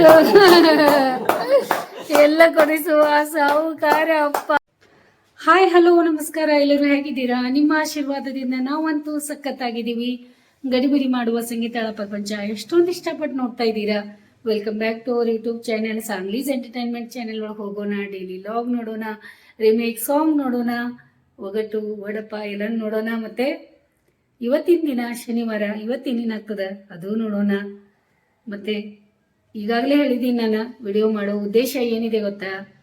ಎಲ್ಲ ಕೊಡಿಸುವ ಸಾಹುಕಾರ, ಅಪ್ಪ. ಹಾಯ್, ಹಲೋ, ನಮಸ್ಕಾರ. ಎಲ್ಲರೂ ಹೇಗಿದ್ದೀರಾ? ನಿಮ್ಮ ಆಶೀರ್ವಾದದಿಂದ ನಾವಂತೂ ಸಖತ್ತಾಗಿದ್ದೀವಿ. ಗಡಿಬಿಡಿ ಮಾಡುವ ಸಂಗೀತಾಳ ಪ್ರಪಂಚ ಎಷ್ಟೊಂದು ಇಷ್ಟಪಟ್ಟು ನೋಡ್ತಾ ಇದ್ದೀರಾ? Welcome back to our YouTube channel ಸಾಂಗ್ಲೀಸ್ entertainment channel ಒಳಗೆ ಹೋಗೋಣ ಡೈಲಿ ಲಾಗ್ ನೋಡೋಣ ರಿಮೇಕ್ ಸಾಂಗ್ ನೋಡೋಣ, ಒಗಟು, ವಡಪ ಎಲ್ಲ ನೋಡೋಣ, ಮತ್ತೆ ಇವತ್ತಿನ ದಿನ ಶನಿವಾರ, ಇವತ್ತಿನ ಆಗ್ತದ, ಅದು ನೋಡೋಣ. ಮತ್ತೆ ಈಗಾಗಲೇ ಹೇಳಿದ್ದೀನಿ ನಾನು ವಿಡಿಯೋ ಮಾಡೋ ಉದ್ದೇಶ ಏನಿದೆ ಗೊತ್ತಾ?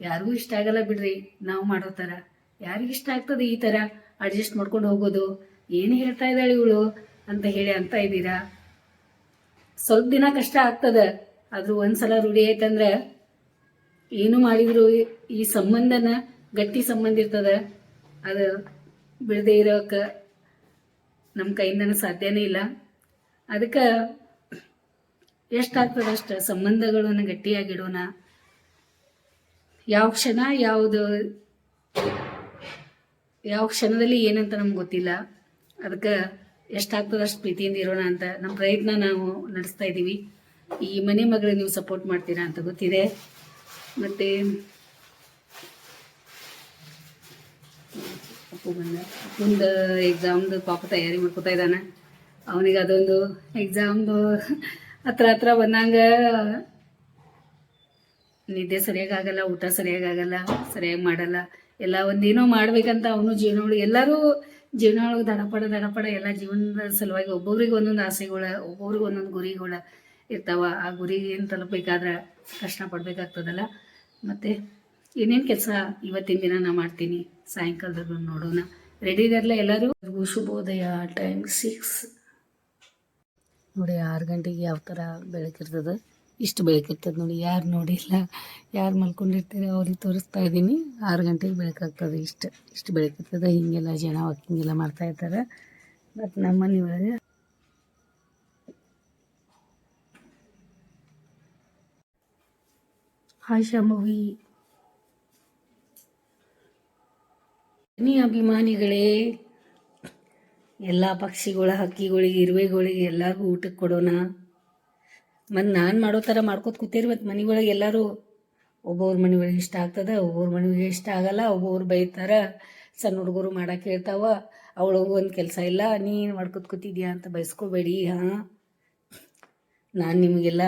ಯಾರಿಗೂ ಇಷ್ಟ ಆಗಲ್ಲ ಬಿಡ್ರಿ, ನಾವು ಮಾಡೋ ಥರ ಯಾರಿಗೆ ಇಷ್ಟ ಆಗ್ತದೆ ಈ ಥರ ಅಡ್ಜಸ್ಟ್ ಮಾಡ್ಕೊಂಡು ಹೋಗೋದು. ಏನು ಹೇಳ್ತಾ ಇದ್ದಾಳೆ ಇವಳು ಅಂತ ಹೇಳಿ ಅಂತ ಇದ್ದೀರಾ? ಸ್ವಲ್ಪ ದಿನ ಕಷ್ಟ ಆಗ್ತದೆ, ಆದರೂ ಒಂದು ಒಂದ್ಸಲ ರೂಢಿ ಆಯ್ತಂದ್ರೆ ಏನು ಮಾಡಿದ್ರು ಈ- ಈ ಸಂಬಂಧನ ಗಟ್ಟಿ ಸಂಬಂಧ ಇರ್ತದೆ. ಅದು ಬಿಡದೆ ಇರೋಕೆ ನಮ್ಮ ಕೈಯಿಂದನೂ ಸಾಧ್ಯನೇ ಇಲ್ಲ. ಅದಕ್ಕೆ ಎಷ್ಟಾಗ್ತದೆ ಅಷ್ಟು, ಸಂಬಂಧಗಳನ್ನು ಗಟ್ಟಿಯಾಗಿಡೋಣ. ಯಾವ ಕ್ಷಣ ಯಾವುದು, ಯಾವ ಕ್ಷಣದಲ್ಲಿ ಏನಂತ ನಮ್ಗೆ ಗೊತ್ತಿಲ್ಲ. ಅದಕ್ಕೆ ಎಷ್ಟಾಗ್ತದೆ ಅಷ್ಟು ಪ್ರೀತಿಯಿಂದ ಇರೋಣ ಅಂತ ನಮ್ಮ ಪ್ರಯತ್ನ ನಾವು ನಡೆಸ್ತಾ ಇದ್ದೀವಿ ಈ ಮನೆ ಮಗಳಿಗೆ ನೀವು ಸಪೋರ್ಟ್ ಮಾಡ್ತೀರಾ ಅಂತ ಗೊತ್ತಿದೆ. ಮತ್ತು, ಅಪ್ಪು ಅಪ್ಪಂದು ಎಕ್ಸಾಮ್ದು ಪಾಪ ತಯಾರಿ ಮಾಡ್ಕೋತಾ ಇದ್ದಾನೆ. ಅವನಿಗೆ ಅದೊಂದು ಎಕ್ಸಾಮ್ದು ಹತ್ರ ಹತ್ರ ಬಂದಂಗ, ನಿದ್ದೆ ಸರಿಯಾಗಿ ಆಗಲ್ಲ, ಊಟ ಸರಿಯಾಗಿ ಆಗಲ್ಲ, ಸರಿಯಾಗಿ ಮಾಡಲ್ಲ. ಎಲ್ಲ ಒಂದೇನೋ ಮಾಡ್ಬೇಕಂತ ಅವನು ಜೀವನ ಎಲ್ಲರೂ ಜೀವನ ಒಳಗೆ ದಡಪಡ ದಡಪಡ ಎಲ್ಲ ಜೀವನದ ಸಲುವಾಗಿ ಒಬ್ಬೊಬ್ರಿಗೆ ಒಂದೊಂದು ಆಸೆಗಳ, ಒಬ್ಬೊಬ್ರಿಗೆ ಒಂದೊಂದು ಗುರಿಗಳ ಇರ್ತಾವ. ಆ ಗುರಿ ಏನು ತಲುಪಬೇಕಾದ್ರೆ ಕಷ್ಟ ಪಡ್ಬೇಕಾಗ್ತದಲ್ಲ. ಮತ್ತು ಏನೇನು ಕೆಲಸ ಇವತ್ತಿನ ದಿನ ನಾ ಮಾಡ್ತೀನಿ. ಸಾಯಂಕಾಲದಾಗ ನೋಡೋಣ. ರೆಡಿ ಇದಾರಲ್ಲ ಎಲ್ಲರೂ. ಶುಭೋದಯ ಟೈಮ್ ಸಿಕ್ಸ್ ನೋಡಿ ಆರು ಗಂಟೆಗೆ ಯಾವ ಥರ ಬೆಳಕಿರ್ತದೆ ಇಷ್ಟು ಬೆಳಕಿರ್ತದೆ ನೋಡಿ, ಯಾರು ನೋಡಿಲ್ಲ ಯಾರು ಮಲ್ಕೊಂಡಿರ್ತಾರೆ ಅವ್ರಿಗೆ ತೋರಿಸ್ತಾ ಇದ್ದೀನಿ. ಆರು ಗಂಟೆಗೆ ಬೆಳಕಾಗ್ತದೆ ಇಷ್ಟು. ಇಷ್ಟು ಬೆಳಕಿರ್ತದೆ ಹೀಗೆಲ್ಲ ಜನ ವಾಕಿಂಗೆಲ್ಲ ಮಾಡ್ತಾ ಇರ್ತಾರೆ. ಮತ್ತು ನಮ್ಮ ಮನೆ ಒಳಗೆ ಹಾಯ್ ಮೂವಿ. ನೀ ಅಭಿಮಾನಿಗಳೇ ಎಲ್ಲ ಪಕ್ಷಿಗಳ, ಹಕ್ಕಿಗಳಿಗೆ, ಇರುವೆಗಳಿಗೆ ಎಲ್ಲರಿಗೂ ಊಟಕ್ಕೆ ಕೊಡೋಣ. ಮತ್ತು ನಾನು ಮಾಡೋ ಥರ ಮಾಡ್ಕೊತ ಕೂತೀರಿ ಮತ್ತು ಮನೆಗಳಿಗೆ ಎಲ್ಲರೂ ಒಬ್ಬೊಬ್ರ ಮನೆಗಳಿಗೆ ಇಷ್ಟ ಆಗ್ತದೆ ಒಬ್ಬೊಬ್ರ ಮನೆಗೆ ಇಷ್ಟ ಆಗಲ್ಲ ಒಬ್ಬೊಬ್ರು ಬೈತಾರೆ ಸಣ್ಣ ಹುಡುಗರು ಮಾಡಕ್ಕೆ ಹೇಳ್ತಾವ ಅವಳಿಗೂ ಒಂದು ಕೆಲಸ ಇಲ್ಲ, ನೀನು ಮಾಡ್ಕೊತ ಕೂತಿದ್ಯಾ ಅಂತ ಬಯಸ್ಕೋಬೇಡಿ ಹಾಂ? ನಾನು ನಿಮಗೆಲ್ಲ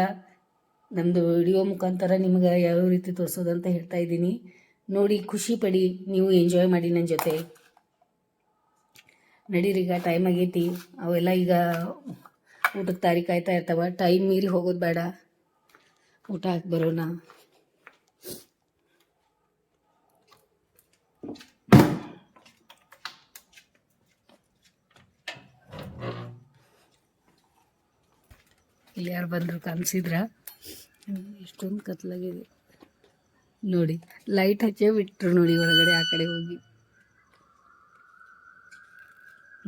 ನಮ್ಮದು ವಿಡಿಯೋ ಮುಖಾಂತರ ನಿಮ್ಗೆ ಯಾವ ರೀತಿ ತೋರಿಸೋದಂತ ಹೇಳ್ತಾ ಇದ್ದೀನಿ. ನೋಡಿ, ಖುಷಿ ಪಡಿ, ನೀವು ಎಂಜಾಯ್ ಮಾಡಿ ನನ್ನ ಜೊತೆ. ನಡೀರಿ ಈಗ ಟೈಮ್ ಆಗೈತಿ. ಅವೆಲ್ಲ ಈಗ ಊಟದ ತಾರಿ ಆಯ್ತಾ ಇರ್ತಾವ. ಟೈಮ್ ಮೀರಿ ಹೋಗೋದು ಬೇಡ. ಊಟ ಹಾಕಿ ಬರೋಣ. ಇಲ್ಲಿ ಯಾರು ಬಂದರು ಕಾಣಿಸಿದ್ರ? ಎಷ್ಟೊಂದು ಕತ್ಲಾಗಿದೆ. ನೋಡಿ ಲೈಟ್ ಹಚ್ಚೇ ಬಿಟ್ರು ನೋಡಿ ಒಳಗಡೆ ಆ ಕಡೆ ಹೋಗಿ.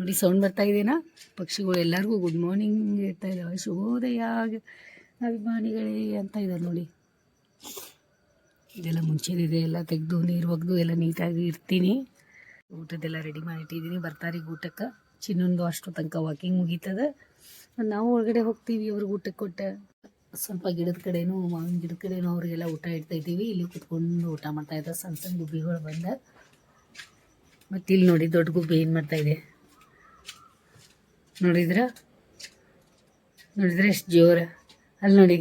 ನೋಡಿ, ಸೌಂಡ್ ಬರ್ತಾ ಇದೆನಾ? ಪಕ್ಷಿಗಳು ಎಲ್ಲರಿಗೂ ಗುಡ್ ಮಾರ್ನಿಂಗ್ ಹೇಳ್ತಾ ಇದ್ದಾವೆ ಶುಭೋದಯ ಅಭಿಮಾನಿಗಳೇ ಅಂತ ಇದ್ದಾರೆ ನೋಡಿ. ಇದೆಲ್ಲ ಮುಂಚೆನಿದೆ ಎಲ್ಲ ತೆಗೆದು ನೀರು ಒಗೆದು ಎಲ್ಲ ನೀಟಾಗಿ ಇರ್ತೀನಿ ಊಟದ್ದೆಲ್ಲ ರೆಡಿ ಮಾಡಿಟ್ಟಿದ್ದೀನಿ. ಬರ್ತಾರೆ ಈಗ ಊಟಕ್ಕೆ. ಚಿನ್ನೊಂದು ಅಷ್ಟು ತನಕ ವಾಕಿಂಗ್ ಮುಗೀತದ. ನಾವು ಒಳಗಡೆ ಹೋಗ್ತೀವಿ ಅವ್ರಿಗೆ ಊಟಕ್ಕೆ ಕೊಟ್ಟೆ. ಸ್ವಲ್ಪ ಗಿಡದ ಕಡೆನೂ, ಮಾವಿನ ಗಿಡದ ಕಡೆನೂ ಅವರಿಗೆಲ್ಲ ಊಟ ಇಡ್ತಾ ಇದ್ದೀವಿ. ಇಲ್ಲಿ ಕುತ್ಕೊಂಡು ಊಟ ಮಾಡ್ತಾ ಇದ್ದಾರೆ. ಸಣ್ಣ ಸಣ್ಣ ಗುಬ್ಬಿಗಳು ಬಂದ. ಮತ್ತು ಇಲ್ಲಿ ನೋಡಿ ದೊಡ್ಡ ಗುಬ್ಬಿ ಏನು ಮಾಡ್ತಾ ಇದೆ. ನೋಡಿದ್ರ? ನೋಡಿದ್ರೆ ಎಷ್ಟು ಜೋರ. ಅಲ್ಲಿ ನೋಡಿ.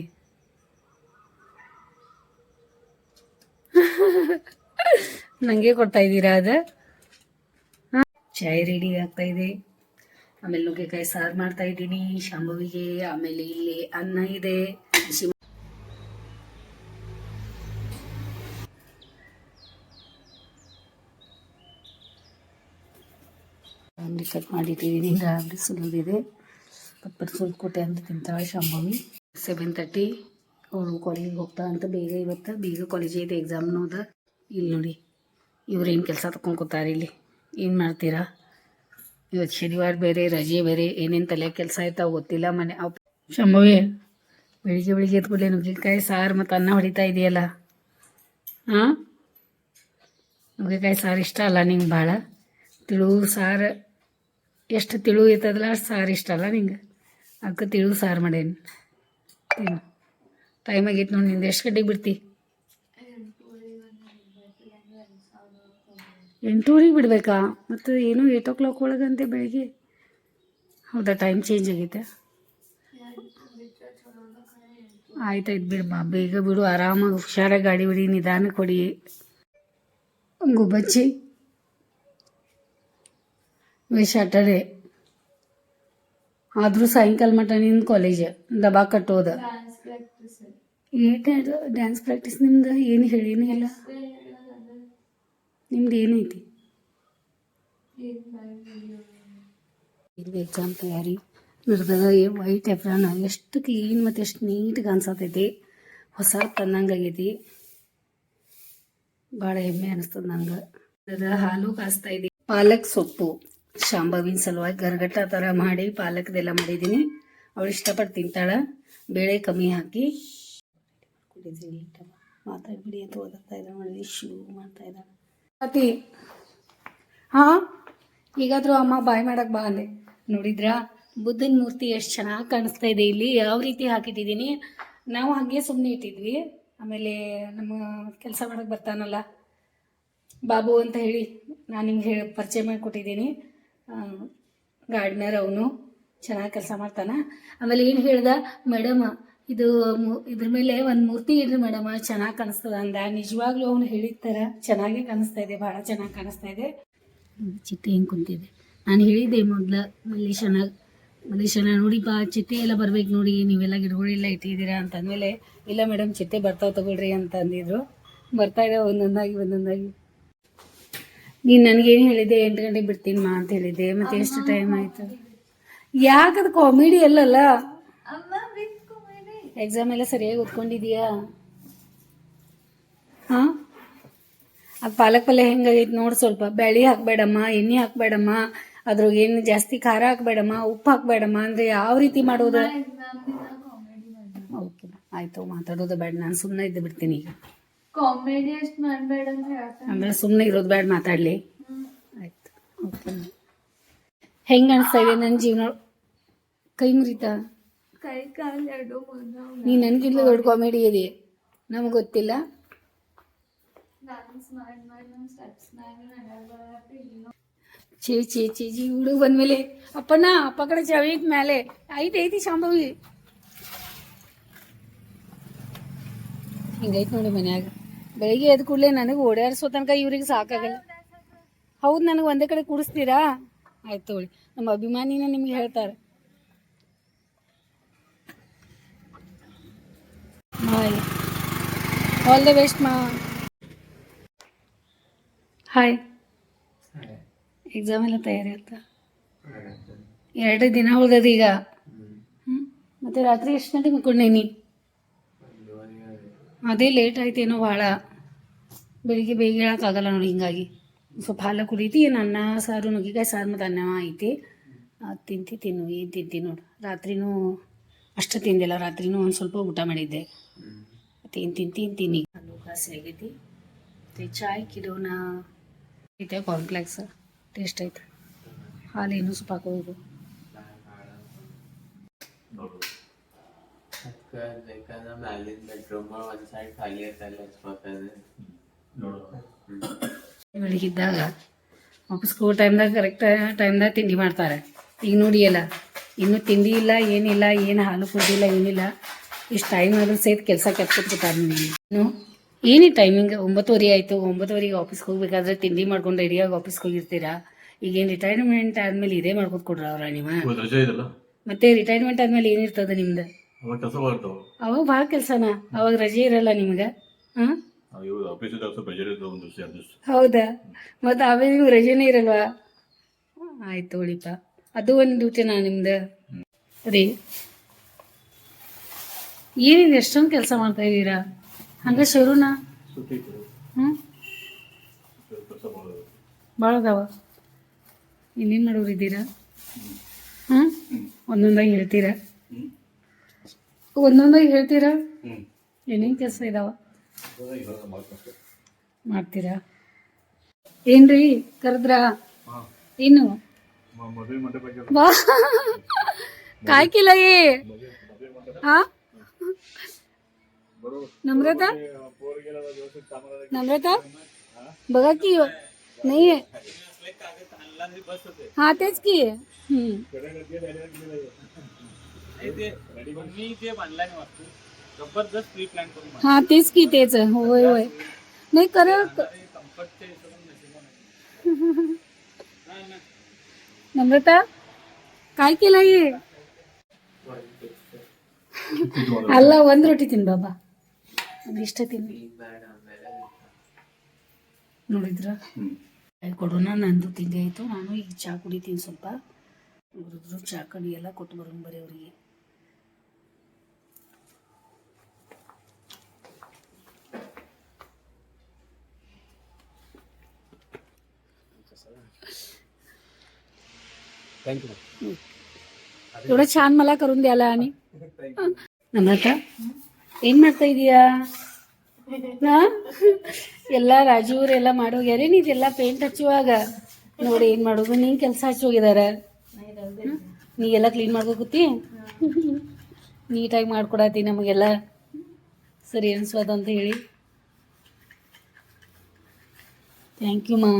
ನಂಗೆ ಕೊಡ್ತಾ ಇದ್ದೀರಾ ಅದು? ಚಾಯ್ ರೆಡಿ ಆಗ್ತಾ ಇದೆ. ಆಮೇಲೆ ನುಗ್ಗೆಕಾಯಿ ಸಾರು ಮಾಡ್ತಾ ಇದ್ದೀನಿ. ಶಾಂಭವಿಗೆ, ಆಮೇಲೆ ಇಲ್ಲಿ ಅನ್ನ ಇದೆ. ಕಟ್ ಮಾಡಿಟ್ಟಿದ್ದೀನಿ ಈಗ ಅಂಗಡಿ ಸುಲಿದಿದೆ ಪಪ್ಪರ್ ಸುಲ್ದು ಕೊಟ್ಟೆ ಅಂತ ತಿಂತಾಳೆ ಶಂಭವಿ. ಸೆವೆನ್ ತರ್ಟಿ ಅವಳು ಕಾಲೇಜಿಗೆ ಹೋಗ್ತಾ ಅಂತ ಬೇಗ ಇವತ್ತು, ಬೇಗ ಕಾಲೇಜ್ ಐತೆ ಎಕ್ಸಾಮ್ನೂ ಅದ ಇಲ್ಲಿ ನೋಡಿ ಇವ್ರು ಏನು ಕೆಲಸ ತಗೊಂಡು ಇಲ್ಲಿ? ಏನು ಮಾಡ್ತೀರಾ? ಇವತ್ತು ಶನಿವಾರ ಬೇರೆ, ರಜೆ ಬೇರೆ, ಏನೇನು ತಲೆ ಕೆಲಸ ಆಯ್ತಾವ ಗೊತ್ತಿಲ್ಲ ಮನೆ. ಅವ್ ಶಂಭವಿ, ಬೆಳಿಗ್ಗೆ ಬೆಳಿಗ್ಗೆ ಎತ್ಕೊಳ್ಳಿ ನುಗ್ಗೆಕಾಯಿ, ಸಾರು ಮತ್ತು ಅನ್ನ ಹೊಡಿತಾ ಇದೆಯಲ್ಲ? ಹಾಂ? ನುಗ್ಗೆಕಾಯಿ ಸಾರು ಇಷ್ಟ ಅಲ್ಲ ನಿಂಗೆ ಭಾಳ? ತಿಳು ಸಾರು ಎಷ್ಟು ತಿಳು ಇರ್ತದಲ್ಲ ಅಷ್ಟು ಸಾರು ಇಷ್ಟ ಅಲ್ಲ ನಿಂಗೆ? ಅದಕ್ಕೆ ತಿಳು ಸಾರು ಮಾಡೇನಿ. ಟೈಮ್ ಆಗೈತೆ ನೋಡಿ ನಿಂದು. ಎಷ್ಟು ಗಂಟೆಗೆ ಬಿಡ್ತಿ? ಎಂಟೂರಿಗೆ ಬಿಡಬೇಕಾ? ಮತ್ತು ಏನು ಏಟ್ ಓ ಕ್ಲಾಕ್ ಒಳಗಂತೆ ಬೆಳಿಗ್ಗೆ? ಹೌದಾ ಟೈಮ್ ಚೇಂಜ್ ಆಗೈತೆ. ಆಯ್ತಾಯ್ತು ಬಿಡಮ್ಮ ಬೇಗ ಬಿಡು. ಆರಾಮಾಗಿ ಹುಷಾರಾಗಿ ಗಾಡಿ ಬಿಡಿ ನಿಧಾನ ಕೊಡಿ ಗುಬ್ಬಚ್ಚಿ ವೇಷಾಟರೆ ಆದರೂ ಸಾಯಂಕಾಲ ಮಟ್ಟ ನಿನ್ನ ಕಾಲೇಜ್ ದಬಾ ಕಟ್ಟೋದ. ಏಟ್ ಡ್ಯಾನ್ಸ್ ಪ್ರಾಕ್ಟೀಸ್ ನಿಮ್ದು? ಏನು ಹೇಳೇನೇ ಇಲ್ಲ ನಿಮ್ದು ಏನೈತಿ ಇದು ಎಕ್ಸಾಮ್ ತಯಾರಿ. ನಡ್ದಾಗ ವೈಟ್ ಎಫ್ರಾನ ಎಷ್ಟು ಕ್ಲೀನ್ ಮತ್ತು ಎಷ್ಟು ನೀಟ್ಗೆ ಅನ್ಸತೈತಿ ಹೊಸ ತನ್ನಂಗೆ ಆಗೈತಿ. ಭಾಳ ಹೆಮ್ಮೆ ಅನಿಸ್ತದೆ ನಂಗೆ. ಹಾಲು ಕಾಸ್ತಾ ಇದೆ ಪಾಲಕ್ ಸೊಪ್ಪು. ಶಾಂಬವಿನ ಸಲುವಾಗಿ ಗರ್ಗಟ್ಟ ಥರ ಮಾಡಿ, ಪಾಲಕ್ದೆಲ್ಲ ಮಾಡಿದ್ದೀನಿ ಅವಳು ಇಷ್ಟಪಟ್ಟು ತಿಂತಾಳೆ. ಬೇಳೆ ಕಮ್ಮಿ ಹಾಕಿ. ಕುಡಿದೀನಿ ಮಾತಾಡ್ಬಿಡಿ ಅಂತ ಓದಾಗ್ತಾ ಇದ್ದಾಳೆ ಶೂ ಮಾಡ್ತಾ ಇದ್ದಾಳೆ. ಅತಿ, ಹಾಂ? ಈಗಾದರೂ ಅಮ್ಮ ಬಾಯ್ ಮಾಡಕ್ಕೆ ಬಾ ಅಂದೆ. ನೋಡಿದ್ರಾ? ಬುದ್ಧನ ಮೂರ್ತಿ ಎಷ್ಟು ಚೆನ್ನಾಗಿ ಕಾಣಿಸ್ತಾ ಇದೆ ಇಲ್ಲಿ. ಯಾವ ರೀತಿ ಹಾಕಿಟ್ಟಿದ್ದೀನಿ ನಾವು ಹಾಗೆ ಸುಮ್ಮನೆ ಇಟ್ಟಿದ್ವಿ. ಆಮೇಲೆ ನಮ್ಮ ಕೆಲಸ ಮಾಡಕ್ಕೆ ಬರ್ತಾನಲ್ಲ. ಬಾಬು ಅಂತ ಹೇಳಿ ನಾನು ನಿಮ್ಗೆ ಹೇಳಿ ಪರಿಚಯ ಮಾಡಿಕೊಟ್ಟಿದ್ದೀನಿ ಗಾರ್ಡ್ನರ್ ಅವನು ಚೆನ್ನಾಗಿ ಕೆಲಸ ಮಾಡ್ತಾನೆ. ಆಮೇಲೆ ಏನು ಹೇಳ್ದ, ಮೇಡಮ್, ಇದು ಇದ್ರ ಮೇಲೆ ಒಂದು ಮೂರ್ತಿ ಇಡ್ರಿ ಮೇಡಮ್, ಚೆನ್ನಾಗಿ ಕಾಣಿಸ್ತದ ಅಂದ. ನಿಜವಾಗ್ಲೂ ಅವನು ಹೇಳಿದ ಥರ ಚೆನ್ನಾಗೇ ಕಾಣಿಸ್ತಾ ಇದೆ, ಭಾಳ ಚೆನ್ನಾಗಿ ಕಾಣಿಸ್ತಾ ಇದೆ. ಚಿಟ್ಟೆ ಹೆಂಗೆ ಕುಂತಿದೆ. ನಾನು ಹೇಳಿದ್ದೆ ಮೊದ್ಲು ಮಲ್ಲೇಶನ ಮಲ್ಲೇಶನ ಬಾ, ಚಿಟ್ಟೆ ಎಲ್ಲ ಬರ್ಬೇಕು ನೋಡಿ, ನೀವೆಲ್ಲ ಗಿಡಗಳೆಲ್ಲ ಇಟ್ಟಿದ್ದೀರಾ? ಅಂತ ಅಂದಮೇಲೆ ಇಲ್ಲ ಮೇಡಮ್, ಚಿಟ್ಟೆ ಬರ್ತಾವೆ ತಗೊಳ್ರಿ ಅಂತ ಅಂದಿದ್ರು. ಬರ್ತಾ ಇದೆ ಒಂದೊಂದಾಗಿ ಒಂದೊಂದಾಗಿ. ನೀನು ನನಗೇನು ಹೇಳಿದೆ ಎಂಟು ಗಂಟೆಗೆ ಬಿಡ್ತೀನಿ ಮಾ ಅಂತ ಹೇಳಿದೆ ಮತ್ತೆ ಎಷ್ಟು ಟೈಮ್ ಆಯ್ತು? ಯಾಕದು ಕಾಮಿಡಿ ಅಲ್ಲಲ್ಲ? ಎಕ್ಸಾಮ್ ಎಲ್ಲ ಸರಿಯಾಗಿ ಓದ್ಕೊಂಡಿದೀಯಾ? ಹಾಂ? ಅದು ಪಾಲಕ್ ಪಲ್ಯ ಹೆಂಗಾಗೈತೆ ನೋಡಿ ಸ್ವಲ್ಪ. ಬೆಳೆ ಹಾಕ್ಬೇಡಮ್ಮ ಎಣ್ಣೆ ಹಾಕ್ಬೇಡಮ್ಮ ಅದ್ರಾಗ ಏನು ಜಾಸ್ತಿ ಖಾರ ಹಾಕ್ಬೇಡಮ್ಮ ಉಪ್ಪು ಹಾಕ್ಬೇಡಮ್ಮ ಅಂದರೆ ಯಾವ ರೀತಿ ಮಾಡೋದು? ಓಕೆ ಆಯಿತು ಮಾತಾಡೋದು ಬೇಡ. ನಾನು ಸುಮ್ಮನೆ ಇದ್ದು ಬಿಡ್ತೀನಿ ಈಗ. ಕಾಮಿಡಿ ಅಷ್ಟು ಮಾಡ್ಬೇಡ ಅಂತ ಹೇಳ್ತಾನೆ ಸುಮ್ಮನೆ ಇರೋದು ಬೇಡ ಮಾತಾಡ್ಲಿ. ಆಯ್ತು ಓಕೆ. ಹೆಂಗೆ ಅನಿಸ್ತಾ ಇದೆ ನನ್ನ ಜೀವನ? ಕೈ ಮುರಿತಾ? ಕೈ ಕಾಲು ಎರಡು ನೀ ನನಗಿಂತ ದೊಡ್ಡ ಕಾಮಿಡಿ ಇದೆ ನಮಗೆ ಗೊತ್ತಿಲ್ಲ? ಚೇ ಚೇ ಚೇ ಜಿ ಹುಡುಗ ಬಂದ್ಮೇಲೆ. ಅಪ್ಪನ ಅಪ್ಪ ಕಡೆ ಚವಿ ಮೇಲೆ ಐತಿ ಐತಿ ಶಾಂಭವಿ. ಹಿಂಗೈತಿ ನೋಡಿ ಮನ್ಯಾಗ. ಬೆಳಿಗ್ಗೆ ಎದ್ದು ಕೂಡಲೇ ನನಗೆ ಓಡಾಡ್ಸೋ ತನಕ ಇವ್ರಿಗೆ ಸಾಕಾಗಲ್ಲ. ಹೌದು ನನಗೆ ಒಂದೇ ಕಡೆ ಕೂಡಿಸ್ತೀರಾ? ಆಯ್ತು ತಗೊಳ್ಳಿ. ನಮ್ಮ ಅಭಿಮಾನಿನ ನಿಮ್ಗೆ ಹೇಳ್ತಾರೆ. ಹಾಯ್ ಆಲ್ ದ ಬೆಸ್ಟ್ ಮಾ. ಹಾಯ್ ಎಕ್ಸಾಮ್ ಎಲ್ಲ ತಯಾರಿ ಆಯ್ತಾ? ಎರಡು ದಿನ ಉಳ್ದದ ಈಗ ಹ್ಮ್? ಮತ್ತೆ ರಾತ್ರಿ ಎಷ್ಟು ಗಂಟೆಗೆ ಮಕ್ಕೊಂಡೇನಿ ಅದೇ ಲೇಟ್ ಆಯ್ತೇನೋ ಭಾಳ. ಬೆಳಿಗ್ಗೆ ಬೇಗ ಹೇಳೋಕ್ಕಾಗಲ್ಲ ನೋಡಿ ಹಿಂಗಾಗಿ. ಸ್ವಲ್ಪ ಹಾಲು ಕುಡಿತಿ, ಏನು ಅನ್ನ, ಸಾರು, ನುಗ್ಗಿಕಾಯಿ, ಸಾರು ಮತ್ತು ಅನ್ನವ ಐತಿ. ಅದು ತಿಂತಿ, ತಿನ್ನು, ಏನು ತಿಂತಿ ನೋಡು. ರಾತ್ರಿನೂ ಅಷ್ಟು ತಿಂದಿಲ್ಲ, ರಾತ್ರಿನೂ ಒಂದು ಸ್ವಲ್ಪ ಊಟ ಮಾಡಿದ್ದೆ. ತಿನ್ ತಿನ್ ತಿನ್ನಿ. ಹಾಲು, ಕಾಸಿ ಆಗೈತಿ. ಮತ್ತು ಚಾಯ್ ಕಿಡೋನ ಐತೆ ಕಾರ್ನ್ಫ್ಲೆಕ್ಸ್ ಟೇಸ್ಟ್ ಐತೆ. ಏನು ಸ್ವಲ್ಪ ಹಾಕೋದು ಯಾಕಂದ್ರೆ ಮ್ಯಾಲಿನ ಬೆಡ್ರೂಮ್ ಒಂದ್ ಸೈಡ್ ಖಾಲಿ ಐತಲ್ಲ ಹಚ್ಬೇಕಂದ್ರೆ ಬೆಳಗಿದ್ದಾಗ ವಾಪಸ್ ಸ್ಕೂಲ್ ಟೈಮ್ದಾಗ ಕರೆಕ್ಟ್ ಟೈಮ್ದಾಗ ತಿಂಡಿ ಮಾಡ್ತಾರೆ. ಈಗ ನೋಡಿ ಎಲ್ಲ ಇನ್ನೂ ತಿಂಡಿ ಇಲ್ಲ ಏನಿಲ್ಲ ಏನು ಹಾಲು ಕುಡಿದಿಲ್ಲ ಏನಿಲ್ಲ ಇಷ್ಟು ಟೈಮ್ ಆದ್ರೂ ಸಹಿತ ಕೆಲಸ ಕೆಟ್ಕೊಟ್ಬಿಟ್ಟಾರೆ ನೀನು. ಏನೇ ಟೈಮಿಂಗ್ ಒಂಬತ್ತುವರೆ ಆಯಿತು ಒಂಬತ್ತುವರೆಗೆ ಆಫೀಸ್ಗೆ ಹೋಗ್ಬೇಕಾದ್ರೆ ತಿಂಡಿ ಮಾಡ್ಕೊಂಡು ರೆಡಿಯಾಗಿ ಆಫೀಸ್ಗೆ ಹೋಗಿರ್ತೀರಾ? ಈಗೇನು ರಿಟೈರ್ಮೆಂಟ್ ಆದ್ಮೇಲೆ ಇದೇ ಮಾಡ್ಕೊತ ಕೊಡ್ರ ಅವ್ರ ಇದಲ್ಲ. ಮತ್ತೆ ರಿಟೈರ್ಮೆಂಟ್ ಆದ್ಮೇಲೆ ಏನಿರ್ತದೆ ನಿಮ್ದು? ಅವಾಗ ಭಾಳ ಕೆಲಸನ ಅವಾಗ ರಜೆ ಇರಲ್ಲ ನಿಮ್ಗೆ. ಹಾಂ? ಹೌದಾ? ಮತ್ತೆ ಆಮೇಲೆ ನಿಮ್ಗೆ ರಜೆನೇ ಇರಲ್ವಾ? ಆಯ್ತು ಉಳಿಪ ಅದು ಒಂದು ಡ್ಯೂಟಿನಾ ನಿಮ್ದು? ರೀ. ಏನಿದೆ ಎಷ್ಟೊಂದು ಕೆಲಸ ಮಾಡ್ತಾ ಇದ್ದೀರಾ? ಹಂಗೆ ಶುರುನಾ? ಹ್ಞೂ ಭಾಳ ಅದಾವ ಇನ್ನೇನು ಮಾಡೋರು ಇದ್ದೀರಾ ಹ್ಞೂ ಒಂದೊಂದಾಗಿ ಹೇಳ್ತೀರಾ? ಒಂದೊಂದಾಗಿ ಹೇಳ್ತೀರಾ ಹ್ಞೂ ಏನೇನು ಕೆಲಸ ಇದಾವ ಇವಾಗ ಮಾಡ್ಕೊಂಡು ಮಾಡ್ತೀರಾ ಏನ್ರಿ ಕರೆದ್ರಾ ಹಾಂ ಏನು ಮದುವೆ ಮಂಟಪ ಬಗ್ಗೆ ಬಾ ಕಾಯ್ಕಿಲ್ಲ ಏ ಹಾ नम्रता नम्रता बघा की नाही आहे हा तेच की हम्म. मी जे बांधलाय ना वास्तू जबरदस्त प्री प्लॅन करून हा तेच की तेच होय होय नाही कर कम्फर्टच्या हिशोबाने नशिबाने नम्रता काय केलं हे ಅಲ್ಲ ಒಂದ್ ರೊಟ್ಟಿ ತಿನ್ ಬಾಬಾ ಒಂದಿಷ್ಟ ತಿನ್ನಿ ಬೇಡ ಆಮೇಲೆ ನೋಡಿದ್ರ ಕೈ ಕೊಡೋಣ ನಂದು ತಿಂಡಿ ಆಯ್ತು ನಾನು ಈಗ ಚಹಾ ಕುಡಿತೀನಿ ಸ್ವಲ್ಪ ಹುಡುಗರು ಚಹಾ ಕಡಿ ಎಲ್ಲ ಕೊಟ್ಟು ಬರೋಣ ಬರೀ ಅವರಿಗೆ एवढं छान मला करून द्यायला आणि नम्रता ಏನ್ ಮಾಡ್ತಾ ಇದೀಯಾ ಹಾ ಎಲ್ಲ ರಾಜೀವ್ರು ಎಲ್ಲ ಮಾಡೋಗ್ಯಾರ ನೀವೆಲ್ಲ ಪೇಂಟ್ ಹಚ್ಚುವಾಗ ನೋಡಿ ಏನ್ ಮಾಡೋದು ನೀನ್ ಕೆಲಸ ಹಚ್ಚಿ ಹೋಗಿದಾರ ನೀ ಎಲ್ಲ ಕ್ಲೀನ್ ಮಾಡ್ಕೋತಿ ನೀಟಾಗಿ ಮಾಡ್ಕೊಡತಿ ನಮಗೆಲ್ಲ ಸರಿ ಅನ್ಸೋದು ಅಂತ ಹೇಳಿ ಥ್ಯಾಂಕ್ ಯು ಮಾ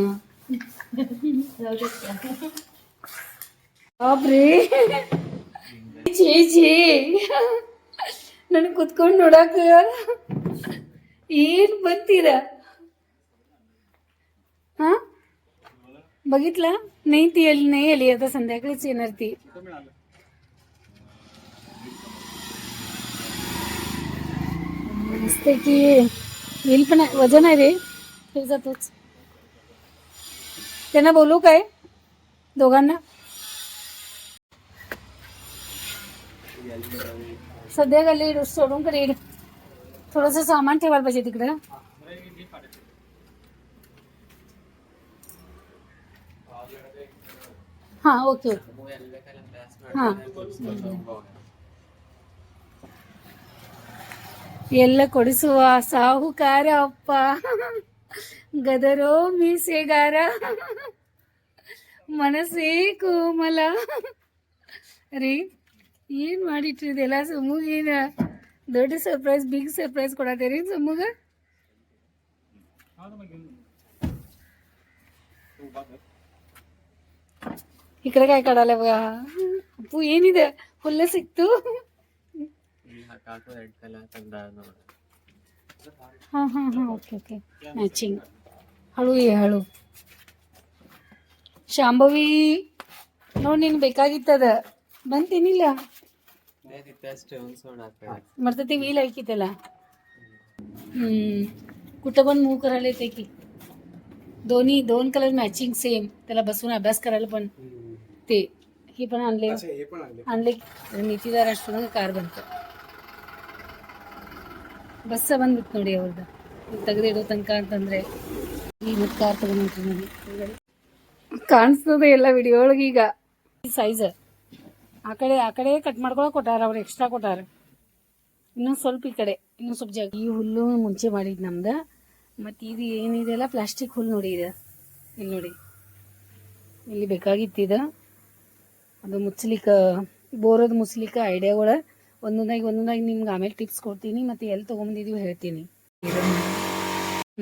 ಬಾಬ್ರಿ ಛೀ ಛೀ ನನಗೆ ಕುತ್ಕೊಂಡು ನೋಡಾಕ ಏನ್ ಬಂತೀರ हा बघितलं नाही ती आली नाही आली आता संध्याकाळीच येणार ती मस्त की येईल पण आहे- वजन आहे रे हे जातोच त्यांना बोलू काय दोघांना सध्या गल्ली सोडून कडे थोडस सामान ठेवायला पाहिजे तिकडं हा ओके ओके ಮೂ ಎಲ್ಲಿ ಬೇಕಾದ್ರೆ ಪ್ಲಾಸ್ ಹಾ ಮಾಡ್ಕೊಂಡು ಎಲ್ಲ ಕೊಡಿಸುವ ಸಾಹುಕಾರ ಅಪ್ಪ ಗದರೋ ಮೀಸೆಗಾರ. ಮನಸ್ಸೇ ಕೋಮಲ. ರೀ ಏನು ಮಾಡಿಟ್ರಿದೆಲ್ಲ ಸುಮ್ಮಗೇನ ದೊಡ್ಡ ಸರ್ಪ್ರೈಸ್ ಬಿಗ್ ಸರ್ಪ್ರೈಸ್ ಕೊಡತ್ತೇರಿ ಸುಮ್ಮಗ ಈ ಕಡೆ ಕಾಯಿ ಕಾಡಲ್ಲ ಅಪ್ಪು ಏನಿದೆ? ಹುಲ್ಲ ಸಿಕ್ತು. ಹಾಂ ಹಾಂ ಹಾಂ ಓಕೆ ಓಕೆ. ಮ್ಯಾಚಿಂಗ್ हा हा हा ओके ओके मॅचिंग ಹಳು ಏ ಹಳು ಶಾಂಭವಿ ನೋಡಿ ನಿನ್ಗೆ ಬೇಕಾಗಿತ್ತದ ಬಂತೇನಿಲ್ಲ तिथे ठेवून सोड आता मरतं ते व्हील आहे की त्याला हम्म. कुठं पण मूव करायला येते की दोन्ही दोन कलर मॅचिंग सेम त्याला बसून अभ्यास करायला पण ते हे पण आणले आणले ನೀತಿದಾರ ಅಷ್ಟು ಕಾರ್ ಬಂತು ಬಸ್ಸ ಬಂದ್ಬಿಟ್ಟು ನೋಡಿ ಅವ್ರದ್ದು ತೆಗೆದಿಡೋ ತನಕ ಅಂತಂದ್ರೆ ಈ ನೋಡಿ. ಕಾಣಿಸ್ತದೆ ಎಲ್ಲ ವಿಡಿಯೋ ಒಳಗೆ ಈಗ ಸೈಜ್ ಆ ಕಡೆ ಆ ಕಡೆ ಕಟ್ ಮಾಡ್ಕೊಳಕ್ ಕೊಟ್ಟಾರ ಅವ್ರು ಎಕ್ಸ್ಟ್ರಾ ಕೊಟ್ಟಾರ. ಇನ್ನೂ ಸ್ವಲ್ಪ ಈ ಕಡೆ ಇನ್ನೂ ಸ್ವಲ್ಪ ಜಾಗ. ಈ ಹುಲ್ಲು ಮುಂಚೆ ಮಾಡಿದ್ ನಮ್ದು. ಮತ್ತೆ ಇದು ಏನಿದೆಯಲ್ಲ ಪ್ಲಾಸ್ಟಿಕ್ ಹುಲ್ಲು ನೋಡಿ ಇದು. ಇಲ್ಲಿ ನೋಡಿ. ಇಲ್ಲಿ ಬೇಕಾಗಿತ್ತಿದ ಅದು ಮುಚ್ಚಲಿಕ್ಕೆ ಬೋರದು ಮುಚ್ಚಲಿಕ್ಕೆ ಐಡಿಯಾಗಳ ಒಂದೊಂದಾಗಿ ಒಂದೊಂದಾಗಿ ನಿಮ್ಗೆ ಆಮೇಲೆ ಟಿಪ್ಸ್ ಕೊಡ್ತೀನಿ ಮತ್ತು ಎಲ್ಲಿ ತೊಗೊಂಬಂದಿದ್ದೀವಿ ಹೇಳ್ತೀನಿ.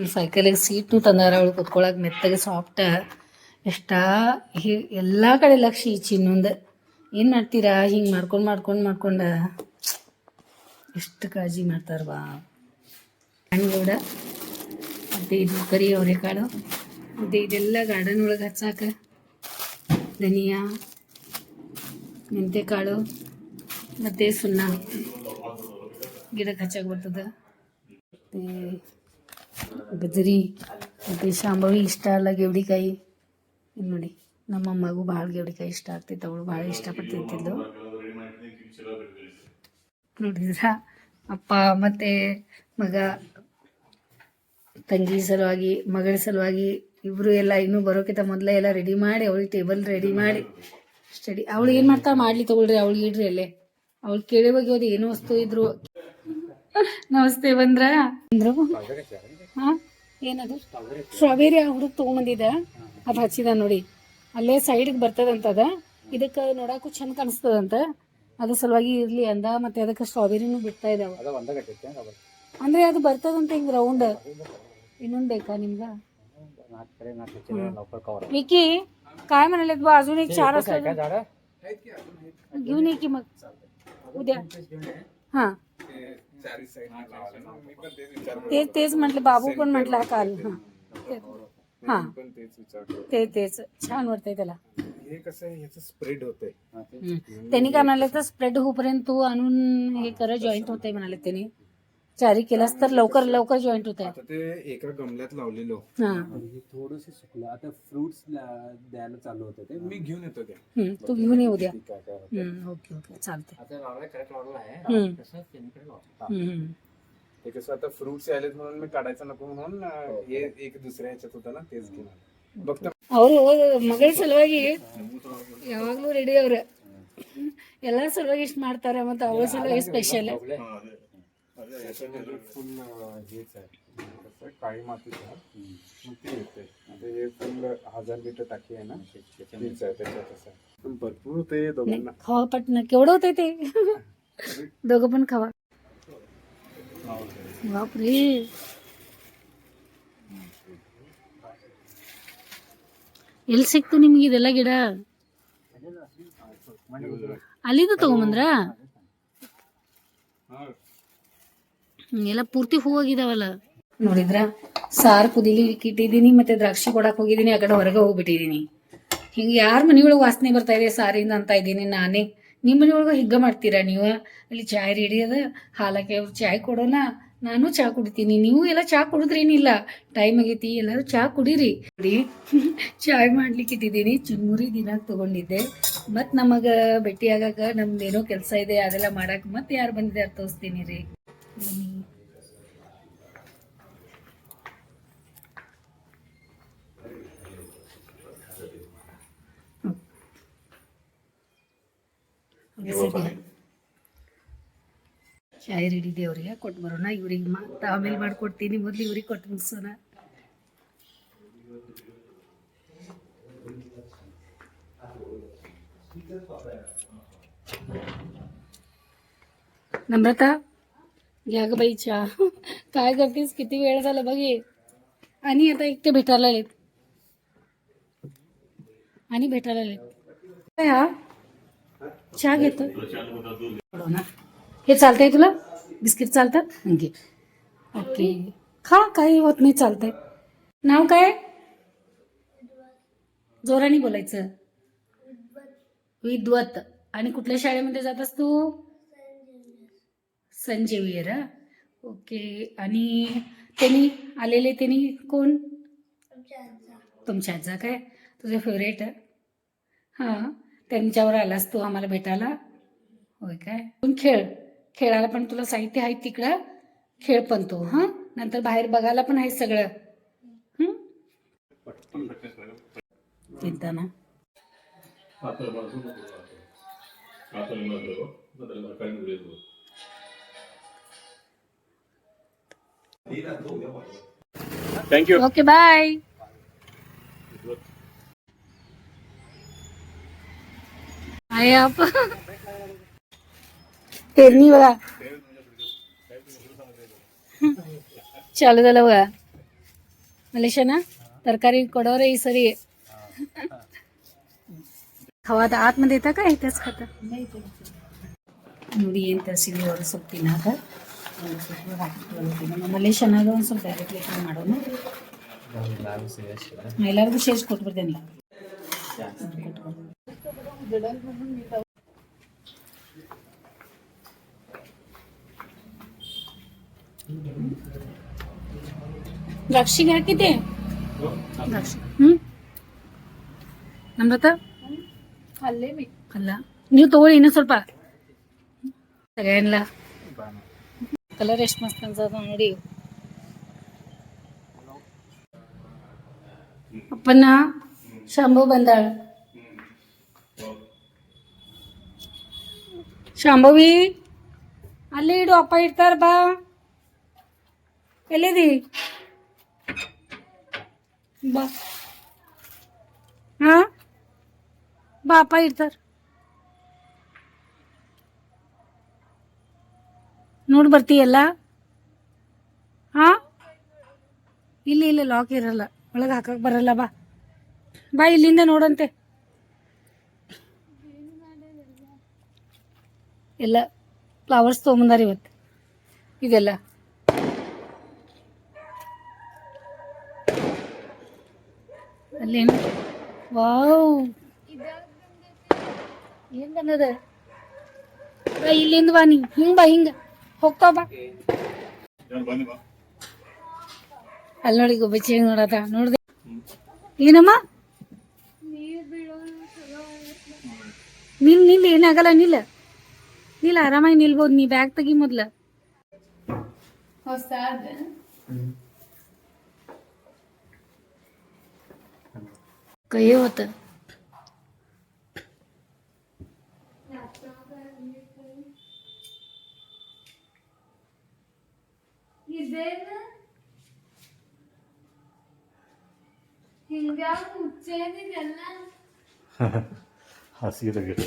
ಸೈಕಲಿಗೆ ಸೀಟ್ನು ತಂದಾರ ಅವಳು ಕುತ್ಕೊಳಕ್ಕೆ ಮೆತ್ತಗೆ ಸಾಫ್ಟ್ ಎಷ್ಟ ಎಲ್ಲ ಕಡೆ ಲಕ್ಷ ಈ ಚಿನ್ನೊಂದು. ಏನು ಮಾಡ್ತೀರಾ? ಹಿಂಗೆ ಮಾಡ್ಕೊಂಡು ಮಾಡ್ಕೊಂಡು ಮಾಡ್ಕೊಂಡು. ಎಷ್ಟು ಕಾಳಜಿ ಮಾಡ್ತಾರವಾ ಹಣ್ಣುಗೂಡ ಮತ್ತು ಇದು ಕರಿ ಅವರೆಕಾಳು ಮತ್ತು ಇದೆಲ್ಲ ಗಾರ್ಡನ್ ಒಳಗೆ ಹಚ್ಚಾಕ ಧನಿಯಾ, ಮೆಂತೆಕಾಳು, ಮತ್ತು ಸುಣ್ಣ. ಗಿಡಕ್ಕೆ ಹಚ್ಚಕ್ಕೆ ಬರ್ತದೆ. ಮತ್ತು ಗಜರಿ ಮತ್ತು ಶಾಂಬವಿ ಇಷ್ಟ ಅಲ್ಲ ಗೆವಡಿಕಾಯಿ. ಇಲ್ಲಿ ನೋಡಿ, ನಮ್ಮ ಮಗು ಭಾಳ ಗೆವಡಿಕಾಯಿ ಇಷ್ಟ ಆಗ್ತಿತ್ತು, ಅವಳು ಭಾಳ ಇಷ್ಟಪಟ್ಟು ತಿಂತಿದ್ಲು ನೋಡಿದ್ರ? ಅಪ್ಪ ಮತ್ತು ಮಗ, ತಂಗಿ ಸಲುವಾಗಿ, ಮಗಳ ಸಲುವಾಗಿ ಇಬ್ಬರು ಎಲ್ಲ ಇನ್ನೂ ಬರೋಕ್ಕಿಂತ ಮೊದಲೇ ಎಲ್ಲ ರೆಡಿ ಮಾಡಿ, ಅವಳಿಗೆ ಟೇಬಲ್ ರೆಡಿ ಮಾಡಿ. ಸ್ಟಡಿ ಅವಳು ಏನು ಮಾಡ್ತಾ ಮಾಡಲಿ ತೊಗೊಳ್ರಿ, ಅವಳಿಗೆ ಇಡ್ರಿ ಅಲ್ಲೇ. ಅವಳು ಕೇಳಿ ಹೋಗಿ ಹೋದ, ಏನು ವಸ್ತು ಇದ್ರು. ನಮಸ್ತೆ ಬಂದ್ರ? ಅಂದ್ರು ಹಾ ಏನದು ಸ್ಟ್ರಾಬೆರಿ ಆ ಹುಡುಗ ತೊಗೊಂಬಂದಿದ್ದ ಅದು ಹಚ್ಚಿದ ನೋಡಿ ಅಲ್ಲೇ ಸೈಡ್ಗೆ ಬರ್ತದಂತದ ಇದಕ್ಕೆ ನೋಡಕ್ಕೂ ಚಂದ ಕಾಣಿಸ್ತದಂತ ಅದ್ರ ಸಲುವಾಗಿ ಇರ್ಲಿ ಅಂದ ಮತ್ತೆ ಅದಕ್ಕೆ ಸ್ಟ್ರಾಬೆರಿನೂ ಬಿಡ್ತಾ ಇದಾವ ಅಂದ್ರೆ ಅದು ಬರ್ತದಂತ ಹಿಂಗ್ ರೌಂಡ್ ಇನ್ನೊಂದ್ ಬೇಕಾ ನಿಮ್ಗ विकी काय म्हणाले बा अजून एक चार असलं घेऊन ये की मग उद्या हा ते तेच म्हटलं बाबू पण म्हटला काल. हा. ते- हा. ते तेच. छान वाटतंय त्याला. हे कसं आहे ह्याचं स्प्रेड होतंय. हम्म. त्यांनी काय म्हणाले तर स्प्रेड होईपर्यंत तू आणून हे कर जॉईंट होतंय म्हणाले त्यांनी. चारी केलास तर लवकर लवकर जॉईंट होत आहे आता ते एका गमल्यात लावलेलो हा हे थोडंसं सुकलं आता फ्रुट्स द्यायला चालू होतं ते मी घेऊन येतो त्या हम्म, तू घेऊन ये उद्या काय काय हम्म, ओके ओके चालतंय आता लावलाय करेक्ट लावला आहे हम्म, कसं केमिकल वापरतात हम्म, हम्म. ते कसं आता फ्रुट्स यायलेत म्हणून मी काढायचं नको म्हणून अं, हे एक दुसऱ्या ह्याच्यात होतं ना तेच घेऊन आलो. बघता ಅವರು ಮಗಳ ಸಲುವಾಗಿ ಯಾವಾಗ್ಲೂ ರೆಡಿ ಅವ್ರ ಎಲ್ಲರ ಸಲುವಾಗಿ ಇಷ್ಟ ಮಾಡ್ತಾರ ಮತ್ತೆ ಅವಳ ಸಲುವಾಗಿ ಸ್ಪೆಷಲ್ फुल हेच आहे कसं काळी मातीच आहे मग ते येते आता हे फुल हजार लिटर टाकी आहे ना तेच आहे त्याच्यात असं आहे. पण भरपूर होते दोघांना खावा पटन केवढं होतंय ते दोघं पण खावा बापरे ಎಲ್ಲಿ ಸಿಕ್ತು ನಿಮ್ಗೆ ಇದೆಲ್ಲ ಗಿಡ ಅಲ್ಲಿಂದ ತಗೊಂಬಂದ್ರ ಹ್ಮ್, ಎಲ್ಲ ಪೂರ್ತಿ ಹೂವಾಗಿದಾವಲ್ಲ. ನೋಡಿದ್ರ, ಸಾರ್ ಕುದಿಲಿ ಇಟ್ಟಿದ್ದೀನಿ ಮತ್ತೆ ದ್ರಾಕ್ಷಿ ಕೊಡಕ್ ಹೋಗಿದ್ದೀನಿ, ಆ ಕಡೆ ಹೊರಗೆ ಹೋಗ್ಬಿಟ್ಟಿದೀನಿ ಹಿಂಗೆ ಯಾರ ಮನೆಯೊಳಗೆ ವಾಸನೆ ಬರ್ತಾ ಇದೆ ಸಾರಿಂದ ಅಂತ ಇದ್ದೀನಿ ನಾನೇ. ನಿಮ್ಮ ಮನೆಯೊಳಗೆ ಹಿಗ್ಗ ಮಾಡ್ತೀರಾ ನೀವು? ಅಲ್ಲಿ ಚಾಯ್ ರೆಡಿ ಅದ, ಹಾಲಕ್ಕೆ ಚಾಯ್ ಕೊಡೋಣ, ನಾನು ಚಾ ಕುಡಿತೀನಿ. ನೀವು ಎಲ್ಲ ಚಾ ಕುಡಿದ್ರೇನಿಲ್ಲ. ಟೈಮ್ ಆಗೈತಿ, ಎಲ್ಲರೂ ಚಾ ಕುಡೀರಿ. ಕುಡಿ ಚಾಯ್ ಮಾಡ್ಲಿಕ್ಕೆ ಇಟ್ಟಿದ್ದೀನಿ ಚುನ್ಮುರಿ ದಿನ ತಗೊಂಡಿದ್ದೆ. ಮತ್ ನಮಗ ಭೇಟಿ ಆಗಾಕ ನಮ್ದೇನೋ ಕೆಲಸ ಇದೆ, ಅದೆಲ್ಲ ಮಾಡಕ್ ಮತ್ತೆ ಯಾರು ಬಂದಿದ್ದಾರೆ ತೋರಿಸ್ತೀನಿ ರೀ. चाय रेडी को आमेल मोदी इवरी को नम्रता घ्या ग बाई चहा. काय करतेस? किती वेळ झाला बघे आणि आता एकटे भेटायला आलेत. आणि भेटायला आलेत. काय हा? चहा घेतो. हे चालतंय तुला? बिस्किट चालतात? घे. ओके. खा काही होत नाही चालतंय. नाव काय? जोराने बोलायचं. विद्वत. आणि कुठल्या शाळेमध्ये जातस तू संजीवियर हा? ओके आणि त्यांनी आलेले त्यांनी कोण? तुमच्या आजा काय? तुझे फेवरेट हां त्यांच्यावर आलास तू आम्हाला भेटायला? होय काय? पण खेळ खेळायला पण तुला साहित्य आहे तिकडं. खेळ पण तू हां? नंतर बाहेर बघायला पण आहे सगळं. हं? चिंता ना थँक्यू ओके बाय आहे आप पेरणी बघा चालू झालं बघा ಮಲೇಶ ನಾ ತರಕಾರಿ ಕೊಡೋರೆ ಈ ಸರಿ ಖವಾದ ಆತ್ಮದ ಐತಾಕ ಐತಸ್ ಖಾತ ನೋಡಿ ಏನು ತರಿಸಿದ್ವಿ ಅವರು ಸ್ವಲ್ಪ ತಿನ್ನಾಕ ಒಂದು ಸ್ವಲ್ಪ ಹಾಕಿಟ್ಕೊಳ್ತೀನಿ ನಮ್ಮ ಮಲೇಶನಾಗ ಒಂದು ಸ್ವಲ್ಪ ಮಾಡೋಣ ಎಲ್ಲರಿಗೂ ಸೇರಿಸಿ ಕೊಟ್ಬಿಡ್ತೇನೆ ದ್ರಾಕ್ಷಿಗೆ ಹಾಕಿದ್ದೆ? ದ್ರಾಕ್ಷಿ ಹ್ಞೂ ನಮ್ರತ? ಅಲ್ಲೇ ನೀವು ತಗೊಳ್ಳಿ ಇನ್ನೂ ಸ್ವಲ್ಪ. ಸಗಣ್ಣ ಕಲರ್ ಎಷ್ಟು ಮಸ್ತ್ ಅನ್ಸದ ನೋಡಿ ಅಪ್ಪನ ಶಾಂಭು ಬಂದಾಳ ಶಾಂಭವಿ ಅಲ್ಲಿ ಇಡು ಅಪ್ಪ ಇರ್ತಾರ ಬಾ ಎಲ್ಲಿದಿ ಬಾ ಹಾ ಬಾ ಅಪ್ಪ ಇರ್ತಾರ ನೋಡಿ ಬರ್ತೀಯಲ್ಲ? ಹಾ ಇಲ್ಲಿ, ಇಲ್ಲ ಲಾಕ್ ಇರಲ್ಲ. ಒಳಗೆ ಹಾಕಕ್ಕೆ ಬರಲ್ಲ, ಬಾ. ಬಾ ಇಲ್ಲಿಂದ ನೋಡಂತೆ. ಎಲ್ಲ ಫ್ಲವರ್ಸ್ ತೊಗೊಂಬಂದಾರ ಇವತ್ತು. ಇದೆಲ್ಲ. ಅಲ್ಲೇನು? ವಾವ್. ಏನು ಬಂದದ ಇಲ್ಲಿಂದ ಬಾ ನೀ. ಹಿಂಗೆ ಬಾ, ಹಿಂಗ. ಹೋಗ್ತಾವ ಬಾ ಯಾರು ಬನ್ನಿ ಬಾ. ಅಲ್ಲಿ ನೋಡಿ ಗುಬ್ಬಚ್ಚಿ ಹೆಂಗ್ ನೋಡದ. ನೋಡ್ದೆ ಏನಮ್ಮ? ನಿಲ್ ನಿಲ್ ಏನಾಗಲ್ಲ ನಿಲ್ಲ ನಿಲ್ಲ ಆರಾಮಾಗಿ ನಿಲ್ಬೋದು ನೀ ಬ್ಯಾಗ್ ತೆಗಿ ಮೊದ್ಲ. ಹೊಸಾದ ಕೈ ಹೊತ್ತ. ಇದೇನ ಹಿಂಗ್ಯಾವ ಹುಚ್ಚೇನಿದೆಲ್ಲ ಹಾಸಿಗೆ ಗಿಡ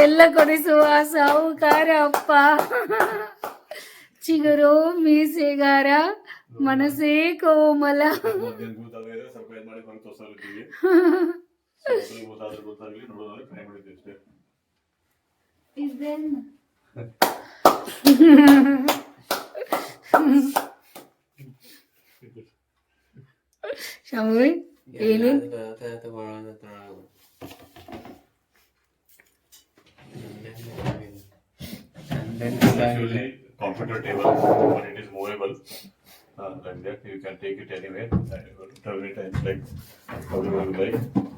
ಎಲ್ಲ ಕೊಡಿಸುವ ಸಾಹುಕಾರ ಅಪ್ಪ ಚಿಗುರು ಮೀಸೆಗಾರ ಮನಸ್ಸೇ ಕೋಮಲ ನಿಮ್ಗೆ ಗೊತ್ತಾಗಲಿದ್ರೆ ಸ್ವಲ್ಪ ಇದು ಮಾಡಿ ಹೊರಗೆ ತೋರಿಸಲಿದ್ದೀವಿ ಸ್ವಲ್ಪ ಗೊತ್ತಾದ್ರೆ ಗೊತ್ತಾಗಲಿ ನೋಡೋದಾದ್ರೆ ಟ್ರೈ ಮಾಡಿದ್ವಿ ಅಷ್ಟೇ ಇದೇನ ಶಾಮಿ ಏನು Usually computer table, but it is movable. Uh, like that, you can take it anywhere, and turn it and like however you like.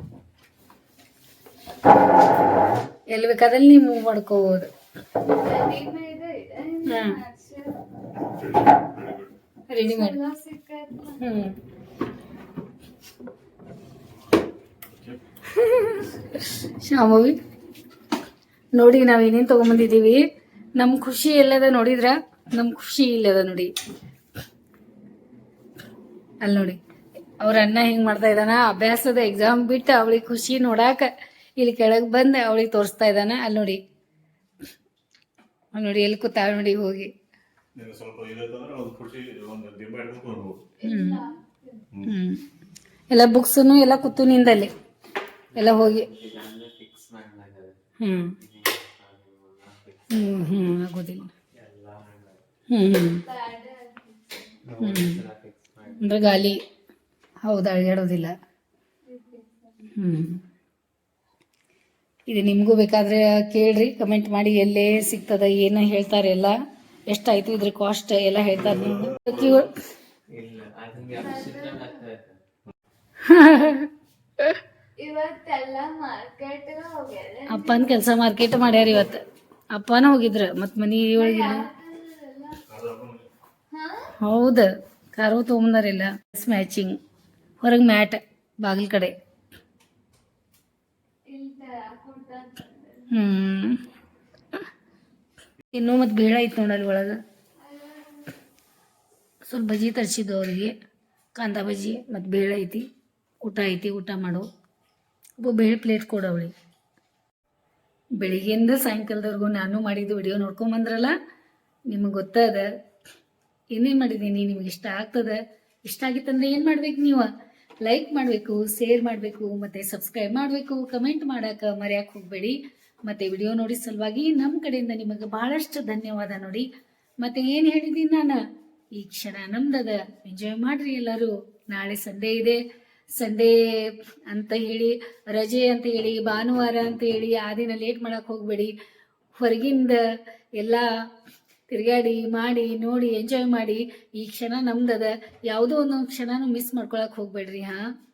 ಎಲ್ಲಿ ಬೇಕಾದಲ್ಲಿ ನೀವು ಮೂವ್ ಮಾಡ್ಕೋಬೋದು. ರೆಡಿಮೇಡ್ ಹ್ಮ್. ಶಾಮವಿ ನೋಡಿ ನಾವ್ ಏನೇನ್ ತಗೊಂಬಂದಿದೀವಿ ನಮ್ ಖುಷಿ ಎಲ್ಲದ ನೋಡಿದ್ರ? ನಮ್ ಖುಷಿ ಇಲ್ಲದ ನೋಡಿ. ಅಲ್ಲಿ ನೋಡಿ ಅವ್ರ ಅಣ್ಣ ಹೆಂಗ್ ಮಾಡ್ತಾ ಇದ್ದಾನ? ಅಭ್ಯಾಸದ ಎಕ್ಸಾಮ್ ಬಿಟ್ಟು ಅವಳಿಗೆ ಖುಷಿ ನೋಡಾಕ ಇಲ್ಲಿ ಕೆಳಗೆ ಬಂದು ಅವಳಿಗೆ ತೋರಿಸ್ತಾ ಇದ್ದಾನೆ. ಅಲ್ಲಿ ನೋಡಿ. ನೋಡಿ ಎಲ್ಲಿ ಕೂತಾಳ ನೋಡಿ ಹೋಗಿ. ಎಲ್ಲ ಬುಕ್ಸನು ಎಲ್ಲ ಕೂತು ನಿಂದಲ್ಲಿ. ಎಲ್ಲ ಹೋಗಿ. ಹ್ಮ್. ಹ್ಮ್ ಹ್ಮ್ ಆಗೋದಿಲ್ಲ. ಹ್ಮ್ ಹ್ಮ್. ಅಂದ್ರೆ ಗಾಲಿ. ಹೌದು ಅಳಿಗಾಡೋದಿಲ್ಲ ಹ್ಮ್. ಇದು ನಿಮಗೂ ಬೇಕಾದ್ರೆ ಕೇಳ್ರಿ ಕಮೆಂಟ್ ಮಾಡಿ ಎಲ್ಲೇ ಸಿಗ್ತದ ಏನು ಹೇಳ್ತಾರೆ ಎಲ್ಲ. ಎಷ್ಟಾಯ್ತು ಇದ್ರ ಕಾಸ್ಟ್ ಎಲ್ಲ ಹೇಳ್ತಾರೆ ನಿಮ್ಗೆ. ಅಪ್ಪನ ಕೆಲಸ ಮಾರ್ಕೆಟ್ ಮಾಡ್ಯಾರ ಇವತ್ತು. ಅಪ್ಪನ ಹೋಗಿದ್ರ ಮತ್ ಮನಿ ಒಳಗಿಲ್ಲ ಹೌದ ಕಾರು ತೊಗೊಂಬಂದಾರಿಲ್ಲ ಮ್ಯಾಚಿಂಗ್ ಹೊರಗೆ ಮ್ಯಾಟ್ ಬಾಗಿಲ ಕಡೆ ಇಲ್ಲ ಹ್ಮ್. ಇನ್ನೂ ಮತ್ತು ಬೇಡ ಐತೆ ನೋಡಲ್ಲಿ ಒಳಗೆ. ಸ್ವಲ್ಪ ಬಜಿ ತರಿಸಿದ್ದು ಅವರಿಗೆ. ಕಾಂದ ಬಜಿ ಮತ್ತು ಬೇಳೆ ಐತಿ. ಊಟ ಐತಿ, ಊಟ ಮಾಡು. ಒಬ್ಬ ಬೇಳೆ ಪ್ಲೇಟ್ ಕೊಡು ಅವಳಿಗೆ. ಬೆಳಿಗ್ಗೆಯಿಂದ ಸಾಯಂಕಾಲದವರೆಗೂ ನಾನು ಮಾಡಿದ್ದು ವಿಡಿಯೋ ನೋಡ್ಕೊಂಬಂದ್ರಲ್ಲ ನಿಮಗೆ ಗೊತ್ತದ? ಏನೇನು ಮಾಡಿದ್ದೀನಿ ನಿಮ್ಗೆ ಇಷ್ಟ ಆಗ್ತದ? ಇಷ್ಟ ಆಗಿತ್ತಂದ್ರೆ ಏನು ಮಾಡ್ಬೇಕು ನೀವು? ಲೈಕ್ ಮಾಡಬೇಕು ಶೇರ್ ಮಾಡಬೇಕು, ಮತ್ತು ಸಬ್ಸ್ಕ್ರೈಬ್ ಮಾಡಬೇಕು ಕಮೆಂಟ್ ಮಾಡಕ್ಕೆ ಮರೆಯಕ್ಕೆ ಹೋಗಬೇಡಿ. ಮತ್ತು ವಿಡಿಯೋ ನೋಡಿ ಸಲುವಾಗಿ ನಮ್ಮ ಕಡೆಯಿಂದ ನಿಮಗೆ ಭಾಳಷ್ಟು ಧನ್ಯವಾದ ನೋಡಿ. ಮತ್ತು ಏನು ಹೇಳಿದ್ದೀನಿ ನಾನು? ಈ ಕ್ಷಣ ನಮ್ದದ. ಎಂಜಾಯ್ ಮಾಡ್ರಿ ಎಲ್ಲರೂ. ನಾಳೆ ಸಂಡೇ ಇದೆ. ಸಂಡೇ ಅಂತ ಹೇಳಿ, ರಜೆ ಅಂತ ಹೇಳಿ, ಭಾನುವಾರ ಅಂತ ಹೇಳಿ ಆ ದಿನ ಲೇಟ್ ಮಾಡೋಕೆ ಹೋಗಬೇಡಿ. ಹೊರಗಿಂದ ಎಲ್ಲ ತಿರುಗಾಡಿ, ಮಾಡಿ, ನೋಡಿ ಎಂಜಾಯ್ ಮಾಡಿ ಈ ಕ್ಷಣ ನಮ್ದದ. ಯಾವುದೋ ಒಂದು ಕ್ಷಣನೂ ಮಿಸ್ ಮಾಡ್ಕೊಳಕ್ಕೆ ಹೋಗ್ಬೇಡ್ರಿ, ಹಾಂ?